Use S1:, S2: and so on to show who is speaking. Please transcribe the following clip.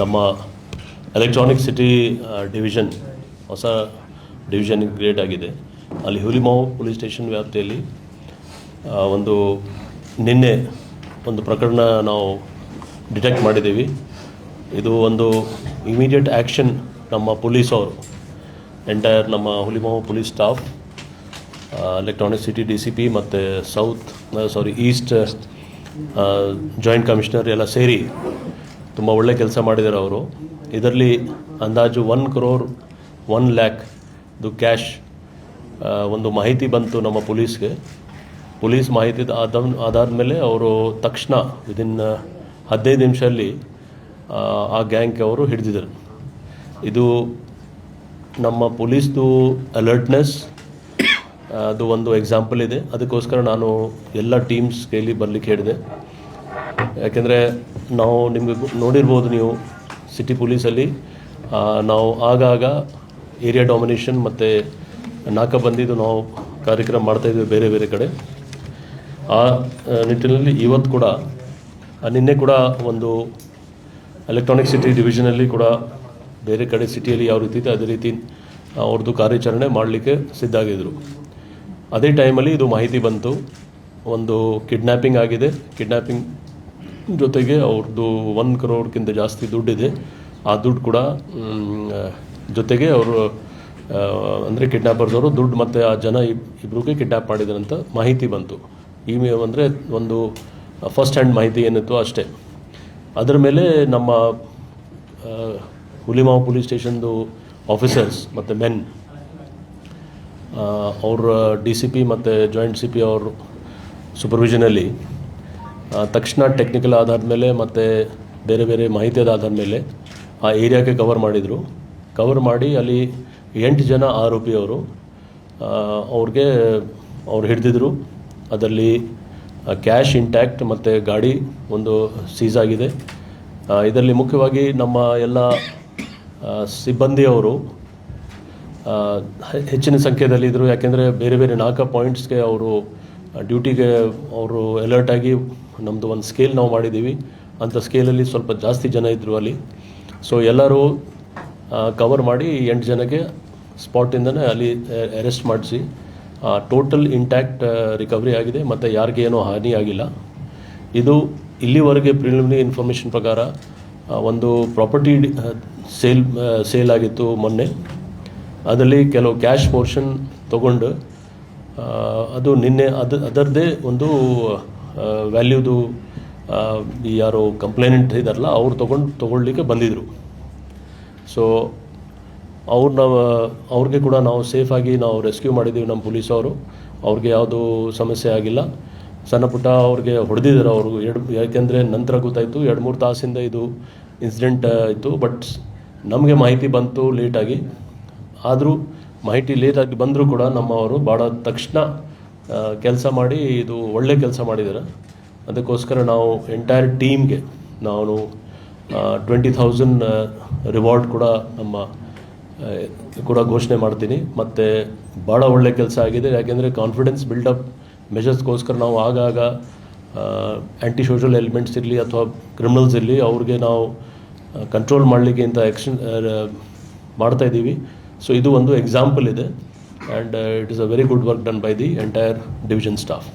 S1: ನಮ್ಮ electronic city division ಹೊಸ division create ಆಗಿದೆ. ಅಲ್ಲಿ ಹುಲಿಮಾವು ಪೊಲೀಸ್ ಸ್ಟೇಷನ್ ವ್ಯಾಪ್ತಿಯಲ್ಲಿ ಒಂದು ನಿನ್ನೆ ಒಂದು ಪ್ರಕರಣ ನಾವು ಡಿಟೆಕ್ಟ್ ಮಾಡಿದ್ದೀವಿ. ಇದು ಒಂದು ಇಮಿಡಿಯೇಟ್ ಆ್ಯಕ್ಷನ್ ನಮ್ಮ ಪೊಲೀಸ್ ಅವರು ಎಂಟೈರ್ ನಮ್ಮ Hulimavu police staff electronic city D C P ಮತ್ತು south sorry east joint commissioner ಎಲ್ಲ ಸೇರಿ ತುಂಬ ಒಳ್ಳೆ ಕೆಲಸ ಮಾಡಿದ್ದಾರೆ ಅವರು. ಇದರಲ್ಲಿ ಅಂದಾಜು ಒನ್ ಕ್ರೋರ್ ಒನ್ ಲ್ಯಾಕ್ ದು ಕ್ಯಾಶ್ ಒಂದು ಮಾಹಿತಿ ಬಂತು ನಮ್ಮ ಪೊಲೀಸ್ಗೆ. ಪೊಲೀಸ್ ಮಾಹಿತಿ ಆದ ಅದಾದಮೇಲೆ ಅವರು ತಕ್ಷಣ ವಿದಿನ್ ಹದಿನೈದು ನಿಮಿಷದಲ್ಲಿ ಆ, ಗ್ಯಾಂಗ್ಗೆ ಗ್ಯಾಂಗ್ ಅವರು ಹಿಡಿದಿದ್ದರು. ಇದು ನಮ್ಮ ಪೊಲೀಸ್ದು ಅಲರ್ಟ್ನೆಸ್ ಅದು ಒಂದು ಎಕ್ಸಾಂಪಲ್ ಇದೆ. ಅದಕ್ಕೋಸ್ಕರ ನಾನು ಎಲ್ಲ ಟೀಮ್ಸ್ ಕೈಲಿ ಬರಲಿಕ್ಕೆ ಹೇಳಿದೆ. ಯಾಕೆಂದರೆ ನಾವು ನಿಮಗೆ ನೋಡಿರ್ಬೋದು ನೀವು ಸಿಟಿ ಪೊಲೀಸಲ್ಲಿ ನಾವು ಆಗಾಗ ಏರಿಯಾ ಡಾಮಿನೇಷನ್ ಮತ್ತು ನಾಕಬಂದಿದು ನಾವು ಕಾರ್ಯಕ್ರಮ ಮಾಡ್ತಾಯಿದ್ವಿ ಬೇರೆ ಬೇರೆ ಕಡೆ. ಆ ನಿಟ್ಟಿನಲ್ಲಿ ಇವತ್ತು ಕೂಡ ನಿನ್ನೆ ಕೂಡ ಒಂದು ಎಲೆಕ್ಟ್ರಾನಿಕ್ ಸಿಟಿ ಡಿವಿಷನಲ್ಲಿ ಕೂಡ ಬೇರೆ ಕಡೆ ಸಿಟಿಯಲ್ಲಿ ಯಾವ ರೀತಿ ಇದೆ, ಅದೇ ರೀತಿ ಅವ್ರದ್ದು ಕಾರ್ಯಾಚರಣೆ ಮಾಡಲಿಕ್ಕೆ ಸಿದ್ಧ ಆಗಿದ್ರು. ಅದೇ ಟೈಮಲ್ಲಿ ಇದು ಮಾಹಿತಿ ಬಂತು. ಒಂದು ಕಿಡ್ನ್ಯಾಪಿಂಗ್ ಆಗಿದೆ. ಕಿಡ್ನ್ಯಾಪಿಂಗ್ ಜೊತೆಗೆ ಅವ್ರದ್ದು ಒನ್ ಕ್ರೋರ್ಗಿಂತ ಜಾಸ್ತಿ ದುಡ್ಡಿದೆ. ಆ ದುಡ್ಡು ಕೂಡ ಜೊತೆಗೆ ಅವರು ಅಂದರೆ ಕಿಡ್ನಾಪರ್ಸವರು ದುಡ್ಡು ಮತ್ತು ಆ ಜನ ಇಬ್ ಇಬ್ಬರಿಗೆ ಕಿಡ್ನಾಪ್ ಮಾಡಿದ್ದಾರೆ ಅಂತ ಮಾಹಿತಿ ಬಂತು. ಈ ಅಂದರೆ ಒಂದು ಫಸ್ಟ್ ಹ್ಯಾಂಡ್ ಮಾಹಿತಿ ಏನಿತ್ತು ಅಷ್ಟೇ. ಅದರ ಮೇಲೆ ನಮ್ಮ ಹುಲಿಮಾವ್ ಪೊಲೀಸ್ ಸ್ಟೇಷನ್ದು ಆಫೀಸರ್ಸ್ ಮತ್ತು ಮೆನ್ ಅವ್ರ ಡಿ ಸಿ ಪಿ ಮತ್ತು ಜಾಯಿಂಟ್ ಸಿ ಪಿ ಅವ್ರ ಸೂಪರ್ವಿಷನಲ್ಲಿ ತಕ್ಷಣ ಟೆಕ್ನಿಕಲ್ ಆಧಾರದ ಮೇಲೆ ಮತ್ತು ಬೇರೆ ಬೇರೆ ಮಾಹಿತಿ ಆಧಾರದ ಮೇಲೆ ಆ ಏರಿಯಾಗೆ ಕವರ್ ಮಾಡಿದರು. ಕವರ್ ಮಾಡಿ ಅಲ್ಲಿ ಎಂಟು ಜನ ಆರೋಪಿಯವರು ಅವ್ರಿಗೆ ಅವ್ರು ಹಿಡಿದಿದ್ರು. ಅದರಲ್ಲಿ ಕ್ಯಾಶ್ ಇಂಟ್ಯಾಕ್ಟ್ ಮತ್ತು ಗಾಡಿ ಒಂದು ಸೀಸ್ ಆಗಿದೆ. ಇದರಲ್ಲಿ ಮುಖ್ಯವಾಗಿ ನಮ್ಮ ಎಲ್ಲ ಸಿಬ್ಬಂದಿಯವರು ಹೆಚ್ಚಿನ ಸಂಖ್ಯೆಯಲ್ಲಿ ಇದ್ದರು ಯಾಕೆಂದರೆ ಬೇರೆ ಬೇರೆ ನಾಲ್ಕು ಪಾಯಿಂಟ್ಸ್ಗೆ ಅವರು ಡ್ಯೂಟಿಗೆ ಅವರು ಅಲರ್ಟ್ ನಮ್ಮದು ಒಂದು ಸ್ಕೇಲ್ ನಾವು ಮಾಡಿದ್ದೀವಿ. ಅಂಥ ಸ್ಕೇಲಲ್ಲಿ ಸ್ವಲ್ಪ ಜಾಸ್ತಿ ಜನ ಇದ್ದರು ಅಲ್ಲಿ. ಸೊ ಎಲ್ಲರೂ ಕವರ್ ಮಾಡಿ ಎಂಟು ಜನಕ್ಕೆ ಸ್ಪಾಟಿಂದನೇ ಅಲ್ಲಿ ಅರೆಸ್ಟ್ ಮಾಡಿಸಿ. ಟೋಟಲ್ ಇಂಟ್ಯಾಕ್ಟ್ ರಿಕವರಿ ಆಗಿದೆ. ಮತ್ತು ಯಾರಿಗೆ ಏನೂ ಹಾನಿ ಆಗಿಲ್ಲ. ಇದು ಇಲ್ಲಿವರೆಗೆ ಪ್ರಿಲಿಮಿನರಿ ಇನ್ಫಾರ್ಮೇಷನ್ ಪ್ರಕಾರ ಒಂದು ಪ್ರಾಪರ್ಟಿ ಸೇಲ್ ಸೇಲ್ ಆಗಿತ್ತು ಮೊನ್ನೆ. ಅದರಲ್ಲಿ ಕೆಲವು ಕ್ಯಾಶ್ ಪೋರ್ಷನ್ ತಗೊಂಡು ಅದು ನಿನ್ನೆ ಅದು, ಅದರದೇ ಒಂದು ವ್ಯಾಲ್ಯೂದು ಯಾರು ಕಂಪ್ಲೇನೆಂಟ್ ಇದಾರಲ್ಲ, ಅವ್ರು ತೊಗೊಂಡು ತೊಗೊಳ್ಲಿಕ್ಕೆ ಬಂದಿದ್ದರು ಸೊ ಅವ್ರನ್ನ ಅವ್ರಿಗೆ ಕೂಡ ನಾವು ಸೇಫಾಗಿ ನಾವು ರೆಸ್ಕ್ಯೂ ಮಾಡಿದ್ದೀವಿ ನಮ್ಮ ಪೊಲೀಸವರು ಅವ್ರಿಗೆ ಯಾವುದೂ ಸಮಸ್ಯೆ ಆಗಿಲ್ಲ. ಸಣ್ಣ ಪುಟ್ಟ ಅವ್ರಿಗೆ ಹೊಡೆದಿದ್ದಾರೆ ಅವರು. ಎರಡು, ಯಾಕೆಂದರೆ ನಂತರ ಗೊತ್ತಾಯಿತು, ಎರಡು, ಮೂರು ತಾಸಿಂದ ಇದು ಇನ್ಸಿಡೆಂಟ್ ಇತ್ತು. ಬಟ್ ನಮಗೆ ಮಾಹಿತಿ ಬಂತು ಲೇಟಾಗಿ ಆದರೂ ಮಾಹಿತಿ ಲೇಟಾಗಿ ಬಂದರೂ ಕೂಡ ನಮ್ಮವರು ಭಾಳ ತಕ್ಷಣ ಕೆಲಸ ಮಾಡಿ ಇದು ಒಳ್ಳೆ ಕೆಲಸ ಮಾಡಿದ್ದಾರೆ. ಅದಕ್ಕೋಸ್ಕರ ನಾವು ಎಂಟೈರ್ ಟೀಮ್ಗೆ ನಾನು ಟ್ವೆಂಟಿ ಥೌಸಂಡ್ ರಿವಾರ್ಡ್ ಕೂಡ ನಮ್ಮ ಕೂಡ ಘೋಷಣೆ ಮಾಡ್ತೀನಿ. ಮತ್ತು ಭಾಳ ಒಳ್ಳೆ ಕೆಲಸ ಆಗಿದೆ. ಯಾಕೆಂದರೆ ಕಾನ್ಫಿಡೆನ್ಸ್ ಬಿಲ್ಡಪ್ ಮೆಷರ್ಸ್ಗೋಸ್ಕರ ನಾವು ಆಗಾಗ ಆ್ಯಂಟಿ ಸೋಷಲ್ ಎಲಿಮೆಂಟ್ಸ್ ಇರಲಿ ಅಥವಾ ಕ್ರಿಮಿನಲ್ಸ್ ಇರಲಿ, ಅವ್ರಿಗೆ ನಾವು ಕಂಟ್ರೋಲ್ ಮಾಡಲಿಕ್ಕೆ ಇಂಥ ಮಾಡ್ತಾ ಇದ್ದೀವಿ. ಸೊ ಇದು ಒಂದು ಎಕ್ಸಾಂಪಲ್ ಇದೆ. and uh, it is a very good work done by the entire division staff.